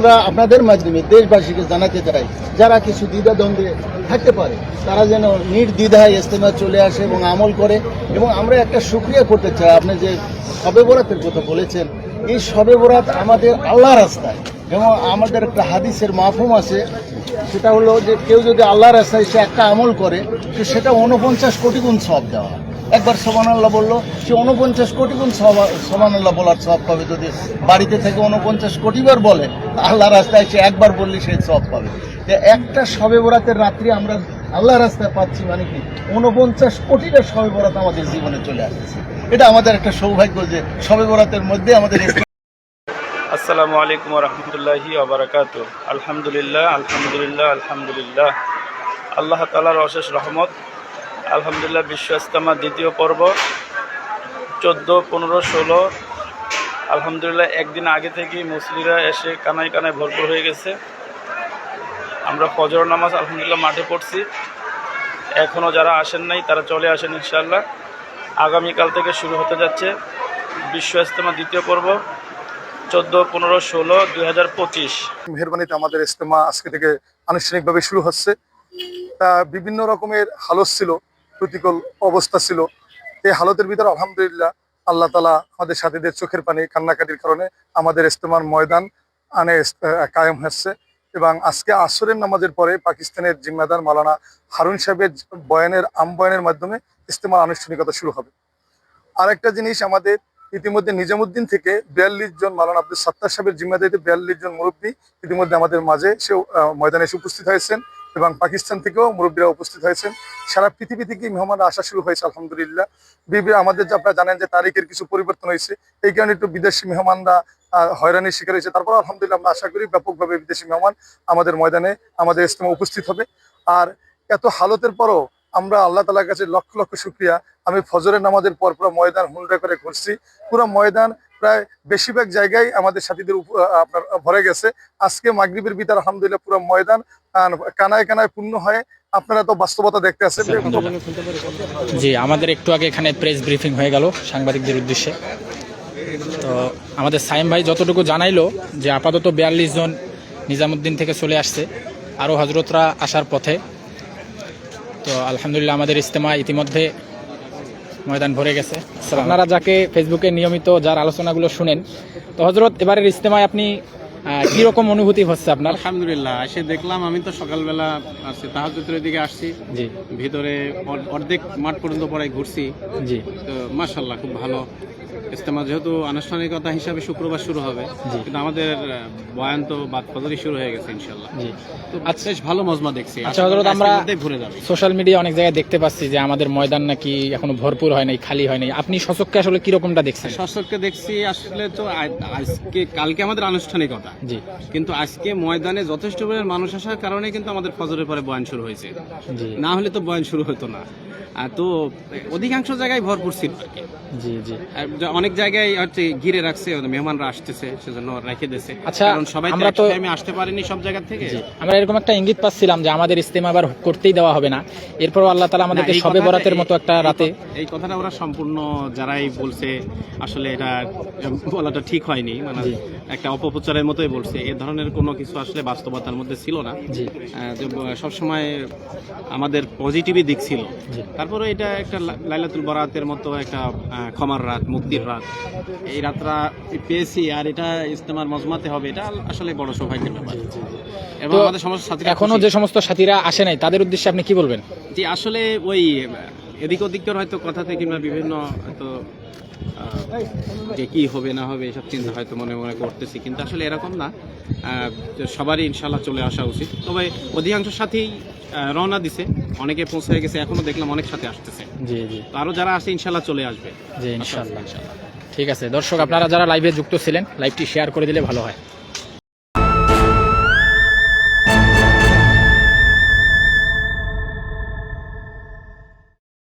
আমরা আপনাদের মাধ্যমে দেশবাসীকে জানাতে চাই, যারা কিছু দ্বিধা দ্বন্দ্বে থাকতে পারে, তারা যেন নির্দ্বিধায় ইস্তেমা চলে আসে এবং আমল করে। এবং আমরা একটা সুক্রিয়া করতে চাই, আপনি যে সবে বরাতের কথা বলেছেন, এই সবে বরাত আমাদের আল্লাহ রাস্তায়। এবং আমাদের একটা হাদিসের মাফুম আছে, সেটা হলো যে কেউ যদি আল্লাহ রাস্তায় সে একটা আমল করে, তো সেটা উনপঞ্চাশ কোটি গুণ সব দেওয়া একবার সমান আল্লাহ বলল, সে উনপঞ্চাশ কোটি গুণ সমান আল্লাহ বলার সব পাবে যদি বাড়িতে থেকে উনপঞ্চাশ কোটিবার বলে। আল্লাহ রাস্তায় সে একবার বললে সে সব পাবে। একটা সবে বরাতের রাত্রি আমরা আল্লাহ রাস্তায় পাচ্ছি মানে কি? উনপঞ্চাশ কোটিটা শবে বরাত আমাদের জীবনে চলে আসছে। এটা আমাদের একটা সৌভাগ্য যে সবে বরাতের মধ্যে আমাদের আসসালামু আলাইকুম রহমতুল্লাহি আবরাকাত আলহামদুলিল্লাহ আলহামদুলিল্লাহ আলহামদুলিল্লাহ। আল্লাহ তালার অশেষ রহমত। আলহামদুলিল্লাহ বিশ্ব ইস্তেমা দ্বিতীয় পর্ব, চোদ্দ, পনেরো, ষোলো আলহামদুলিল্লাহ, একদিন আগে থেকেই মুসলিরা এসে কানায় কানায় ভরপুর হয়ে গেছে। আমরা ফজর নামাজ আলহামদুলিল্লাহ মাঠে পড়ছি। এখনও যারা আসেন নাই, তারা চলে আসেন ইনশাল্লাহ আগামীকাল থেকে শুরু হতে যাচ্ছে বিশ্ব ইস্তেমা দ্বিতীয় পর্ব, চোদ্দ, পনেরো, ষোলো, দুই হাজার পঁচিশ। মেহরবানিতে আমাদের ইস্তেমা আজকে থেকে আনুষ্ঠানিকভাবে শুরু হচ্ছে। তা বিভিন্ন রকমের হালত ছিল, প্রতিকূল অবস্থা ছিল। এই হালতের ভিতরে আলহামদুলিল্লাহ আল্লাহ তালা আমাদের সাথীদের চোখের পানি কান্নাকাটির কারণে আমাদের ইস্তেমার ময়দান আনে কায়েম হচ্ছে। এবং আজকে আসরের নামাজের পরে পাকিস্তানের জিম্মাদার মালানা হারুন সাহেবের বয়ানের, আম বয়ানের মাধ্যমে ইস্তেমার আনুষ্ঠানিকতা শুরু হবে। আরেকটা জিনিস আমাদের ইতিমধ্যে নিজামুদ্দিন থেকে বিয়াল্লিশ জন মালানা আব্দুল সাত্তার সাহেবের জিম্মাদারিতে বিয়াল্লিশ জন মুরব্বী ইতিমধ্যে আমাদের মাঝে সে ময়দানে এসে উপস্থিত হয়েছেন। এবং পাকিস্তান থেকেও মুরব্বীরা উপস্থিত হয়েছেন। সারা পৃথিবী থেকে মেহমান আসা শুরু হয়েছে, আলহামদুলিল্লাহ। বিবি, আমাদের যে আপনারা জানেন যে তারিখের কিছু পরিবর্তন হয়েছে, এই কারণে একটু বিদেশি মেহমানরা হয়রানির শিকার হয়েছে। তারপর আলহামদুলিল্লাহ আমরা আশা করি ব্যাপকভাবে বিদেশি মেহমান আমাদের ময়দানে, আমাদের ইস্তেমা উপস্থিত হবে। আর এত হালতের পরও আমরা আল্লাহ তালার কাছে লক্ষ লক্ষ শুক্রিয়া। আমি ফজরের নামাজের পর পুরো ময়দান হুন্ডা করে ঘুরছি। পুরো ময়দান প্রায় বেশিরভাগ জায়গায় আমাদের সাথীদের আপনার ভরে গেছে। আজকে মাগরিবের ভিতর আলহামদুলিল্লাহ পুরো ময়দান কানায় কানায় পূর্ণ হয়। আপনারা তো বাস্তবতা দেখতে আছেন। জি আমাদের একটু আগে এখানে প্রেস ব্রিফিং হয়ে গেল সাংবাদিকদের উদ্দেশ্যে। তো আমাদের সাইম ভাই যতটুকু জানাইলো যে আপাতত বিয়াল্লিশ জন নিজামুদ্দিন থেকে চলে আসছে আরও হজরতরা আসার পথে। তো আলহামদুলিল্লাহ আমাদের ইজতেমা ইতিমধ্যে ময়দান ভরে গেছে। আপনারা যাকে ফেসবুকে নিয়মিত যার আলোচনাগুলো শুনেন, তো হজরত এবারের ইজতেমায় আপনি কীরকম অনুভূতি হচ্ছে আপনার? আলহামদুলিল্লাহ এসে দেখলাম আমি তো সকালবেলা আসছি তাহাজুতের দিকে আসছি। জি। ভিতরে অর্ধেক মাঠ পর্যন্ত পরে ঘুরছি। জি। তো মার্শাল্লাহ খুব ভালো। ইস্তেমা যেহেতু আনুষ্ঠানিকতা হিসাবে শুক্রবার শুরু হবে কিন্তু আমাদের বয়ান তো বাদ ফজরই শুরু হয়ে গেছে ইনশাল্লাহ তো বেশ ভালো মজমা দেখছি আচ্ছা, হযরত, আমরা- ঘুরে যাবে। সোশ্যাল মিডিয়া অনেক জায়গায় দেখতে পাচ্ছি যে আমাদের ময়দান নাকি এখনও ভরপুর হয় নাই খালি হয় নাই। আপনি সচককে আসলে কিরকমটা দেখছেন? দর্শককে দেখছি আসলে তো আজকে কালকে আমাদের আনুষ্ঠানিকতা। জি। কিন্তু আজকে ময়দানে যথেষ্ট পরিমাণ মানুষ আসার কারণে কিন্তু আমাদের ফজরের পরে বয়ান শুরু হয়েছে। না হলে তো বয়ান শুরু হতো না। তো অধিকাংশ জায়গায় ভরপুর ছিল জি জি। অনেক জায়গায় হচ্ছে ঘিরে রাখছে মেহমানরা আসতেছে সেজন্য রেখে দিয়েছে। আচ্ছা, কারণ সবাই আমরা তো- টাইমে আসতে পারেনি সব জায়গা থেকে। আমরা এরকম একটা ইঙ্গিত পাচ্ছিলাম যে আমাদের ইস্তেমা আবার করতেই দেওয়া হবে না। এরপর আল্লাহ তালা আমাদেরকে এই সবে কথাটা- বরাতের মতো একটা রাতে এই কথাটা ওরা সম্পূর্ণ যারাই বলছে আসলে এটা বলাটা ঠিক হয়নি। মানে একটা অপপ্রচারের মতোই বলছে। এ ধরনের কোনো কিছু আসলে বাস্তবতার মধ্যে ছিল না। সবসময় আমাদের পজিটিভই দিক ছিল। জি। তারপরে এটা একটা লাইলাতুল বরাতের মতো একটা ক্ষমার রাত মুক্তির রাত। এই রাতটা পেয়েছি আর এটা ইস্তেমার মজমাতে হবে এটা আসলে বড় সৌভাগ্যের ব্যাপার। এবং আমাদের সমস্ত সাথীরা এখনও যে সমস্ত সাথীরা আসে নাই তাদের উদ্দেশ্যে আপনি কি বলবেন? যে আসলে ওই এদিক ওদিকের হয়তো কথাতে কিংবা বিভিন্ন হয়তো যে কি হবে না হবে এসব চিন্তা হয়তো মনে মনে করতেছি কিন্তু আসলে এরকম না। সবারই ইনশাল্লাহ চলে আসা উচিত। তবে অধিকাংশ সাথেই রওনা দিছে। অনেকে পৌঁছে গেছে এখনও দেখলাম অনেক সাথে আসতেছে। জি জি। আরও যারা আসে ইনশাল্লাহ চলে আসবে। জি ইনশাল্লাহ। ঠিক আছে দর্শক আপনারা যারা লাইভে যুক্ত ছিলেন লাইভটি শেয়ার করে দিলে ভালো হয়।